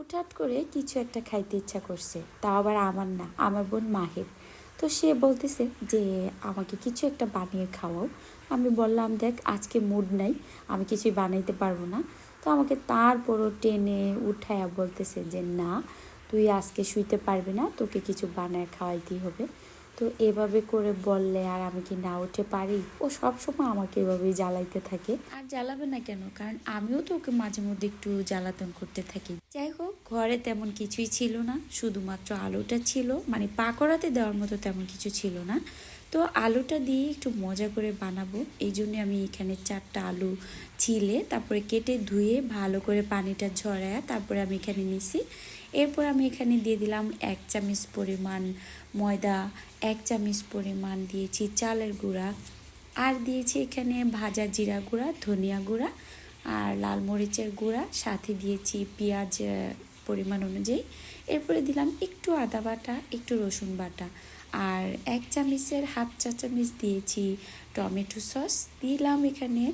হুটহাট করে কিছু একটা খাইতে ইচ্ছা করছে। তা আবার আমার না, আমার বোন মাহের। তো সে বলতেছে যে, আমাকে কিছু একটা বানিয়ে খাওয়াও। আমি বললাম, দেখ, আজকে মুড নাই, আমি কিছুই বানাইতে পারব না। তো আমাকে তারপরও টেনে উঠায়া বলতেছে যে, না, তুই আজকে শুইতে পারবি না, তোকে কিছু বানায় খাওয়াইতেই হবে। তো এভাবে করে বললে আর আমি কি না উঠে পারি? ও সব সময় আমাকে এভাবেই জ্বালাইতে থাকে। আর জ্বালাবে না কেন? কারণ আমিও তো ওকে মাঝে মধ্যে একটু জ্বালাতন করতে থাকি। যাই হোক, ঘরে তেমন কিছুই ছিল না। শুধুমাত্র আলুটা ছিল। মানে পাকোড়াতে দেওয়ার মতো তেমন কিছু ছিল না। তো আলুটা দিয়ে একটু মজা করে বানাবো। এই জন্য আমি এখানে চারটা আলু ছিলে, তারপরে কেটে ধুয়ে ভালো করে পানিটা ঝরায়া তারপরে আমি এখানে নিছি। এরপর আমি এখানে দিয়ে দিলাম এক চামচ পরিমাণ ময়দা, এক চামচ পরিমাণ দিয়েছি চালের গুঁড়া। আর দিয়েছি এখানে ভাজা জিরা গুঁড়া, ধনিয়া গুঁড়া আর লাল মরিচের গুঁড়া। সাথে দিয়েছি পেঁয়াজ পরিমাণ অনুযায়ী। এরপরে দিলাম একটু আদা বাটা, একটু রসুন বাটা। আর এক চামচের হাফ চা চামচ দিয়েছি টমেটো সস। দিলাম এখানে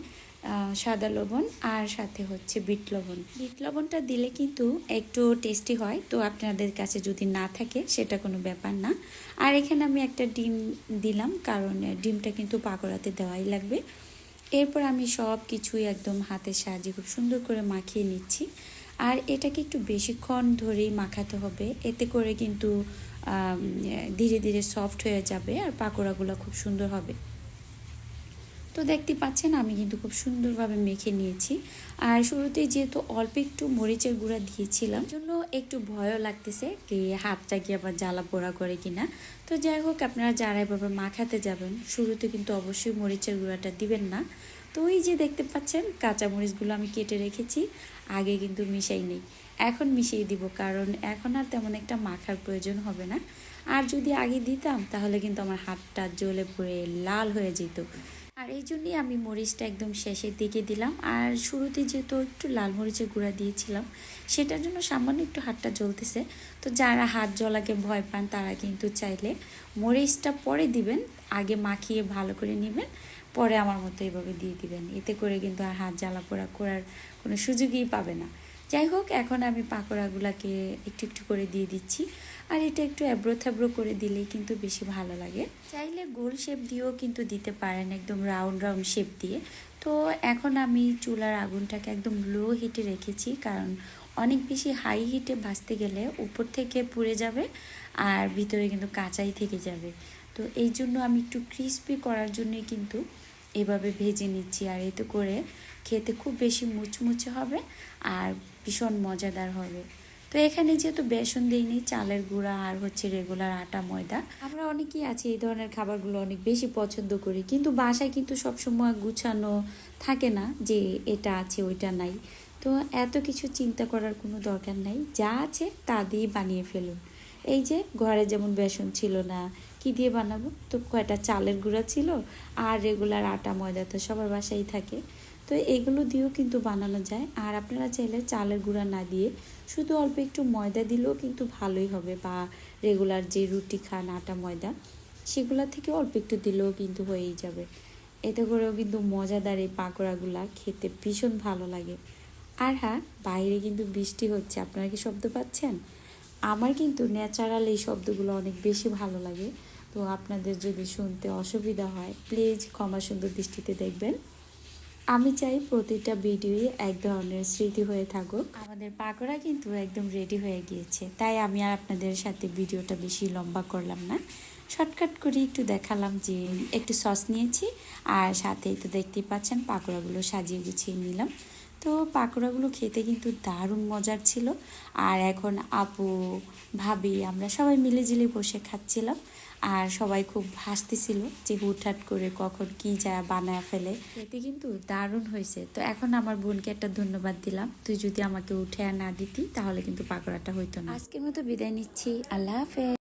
সাদা লবণ আর সাথে হচ্ছে বিট লবণ। বিট লবণটা দিলে কিন্তু একটু টেস্টি হয়। তো আপনাদের কাছে যদি না থাকে, সেটা কোনো ব্যাপার না। আর এখানে আমি একটা ডিম দিলাম, কারণ ডিমটা কিন্তু পাকোড়াতে দেওয়াই লাগবে। এরপর আমি সব কিছুই একদম হাতের সাহায্যে খুব সুন্দর করে মাখিয়ে নিচ্ছি। আর এটাকে একটু বেশিক্ষণ ধরেই মাখাতে হবে। এতে করে কিন্তু ধীরে ধীরে সফট হয়ে যাবে আর পাকোড়াগুলো খুব সুন্দর হবে। তো দেখতে পাচ্ছেন, আমি কিন্তু খুব সুন্দরভাবে মেখে নিয়েছি। আর শুরুতে যেহেতু অল্প একটু মরিচের গুঁড়া দিয়েছিলাম জন্য একটু ভয়ও লাগতেছে কি হাতটা কি আবার জ্বালা পোড়া করে কিনা। তো যাই হোক, আপনারা যারা এভাবে মাখাতে যাবেন, শুরুতে কিন্তু অবশ্যই মরিচের গুঁড়াটা দিবেন না। তো ওই যে দেখতে পাচ্ছেন, কাঁচা মরিচগুলো আমি কেটে রেখেছি, আগে কিন্তু মিশাই নেই। এখন মিশিয়ে দিব, কারণ এখন আর তেমন একটা মাখার প্রয়োজন হবে না। আর যদি আগে দিতাম, তাহলে কিন্তু আমার হাতটা জ্বলে পড়ে লাল হয়ে যেত। আর এই জন্যই আমি মরিচটা একদম শেষের দিকে দিলাম। আর শুরুতে যেহেতু একটু লাল মরিচের গুঁড়া দিয়েছিলাম, সেটার জন্য সামান্য একটু হাতটা জ্বলতেছে। তো যারা হাত জ্বলাকে ভয় পান, তারা কিন্তু চাইলে মরিচটা পরে দিবেন, আগে মাখিয়ে ভালো করে নেবেন, পরে আমার মতো এভাবে দিয়ে দিবেন। এতে করে কিন্তু আর হাত জ্বালা পোড়া করার কোনো সুযোগই পাবে না। যাই হোক, এখন আমি পাকোড়াগুলোকে একটু একটু করে দিয়ে দিচ্ছি। আর এটা একটু এবড়ো থ্যাব্রো করে দিলেই কিন্তু বেশি ভালো লাগে। চাইলে গোল শেপ দিয়েও কিন্তু দিতে পারেন একদম রাউন্ড রাউন্ড শেপ দিয়ে। তো এখন আমি চুলার আগুনটাকে একদম লো হিটে রেখেছি কারণ অনেক বেশি হাই হিটে ভাজতে গেলে উপর থেকে পুড়ে যাবে আর ভিতরে কিন্তু কাঁচাই থেকে যাবে। তো এই জন্য আমি একটু ক্রিস্পি করার জন্যই কিন্তু এভাবে ভেজে নিচ্ছি আর এতে করে খেতে খুব বেশি মুচমুচে হবে আর ভীষণ মজাদার হবে। তো এখানে যেহেতু বেসন দিইনি, চালের গুঁড়া আর হচ্ছে রেগুলার আটা, ময়দা, আমরা অনেকেই আছি এই ধরনের খাবারগুলো অনেক বেশি পছন্দ করি। কিন্তু বাসায় কিন্তু সবসময় গুছানো থাকে না যে এটা আছে, ওইটা নাই। তো এত কিছু চিন্তা করার কোনো দরকার নাই। যা আছে তা দিয়ে বানিয়ে ফেলুন। এই যে ঘরে যেমন বেসন ছিল না কি দিয়ে বানাবো? তো কয়টা চালের গুঁড়া ছিল আর রেগুলার আটা, ময়দা তো সবার বাসায় থাকে। তো এগুলো দিয়েও কিন্তু বানানো যায়। আর আপনারা চাইলে চালের গুঁড়া না দিয়ে শুধু অল্প একটু ময়দা দিলেও কিন্তু ভালোই হবে বা রেগুলার যে রুটি খান, আটা, ময়দা, সেগুলা থেকে অল্প একটু দিলেও কিন্তু হয়েই যাবে। এতে করেও কিন্তু মজাদার এই পাকোড়াগুলা খেতে ভীষণ ভালো লাগে। আর হ্যাঁ বাইরে কিন্তু বৃষ্টি হচ্ছে, আপনারা কি শব্দ পাচ্ছেন? আমার কিন্তু ন্যাচারাল এই শব্দগুলো অনেক বেশি ভালো লাগে। তো আপনাদের যদি শুনতে অসুবিধা হয় প্লিজ ক্ষমা সুন্দর দৃষ্টিতে দেখবেন। আমি চাই প্রতিটা ভিডিওই এক ধরনের স্মৃতি হয়ে থাকুক। আমাদের পাকোড়া কিন্তু একদম রেডি হয়ে গিয়েছে। তাই আমি আর আপনাদের সাথে ভিডিওটা বেশি লম্বা করলাম না। শর্টকাট করে একটু দেখালাম যে একটু সস নিয়েছি আর সাথেই তো দেখতেই পাচ্ছেন পাকোড়াগুলো সাজিয়ে গুছিয়ে নিলাম। তো পাকোড়াগুলো খেতে কিন্তু দারুণ মজার ছিল। আর এখন আপু, ভাবি আমরা সবাই মিলে জিলে বসে খাচ্ছিলাম। আর সবাই খুব হাসতেছিল যে হুটহাট করে কখন কি যা বানায় ফেলে। এতে কিন্তু দারুণ হয়েছে। তো এখন আমার বোনকে একটা ধন্যবাদ দিলাম। তুই যদি আমাকে উঠে না দিতি, তাহলে কিন্তু পাকোড়াটা হইতো না। আজকের মতো বিদায় নিচ্ছি। আল্লাহ হাফেজ।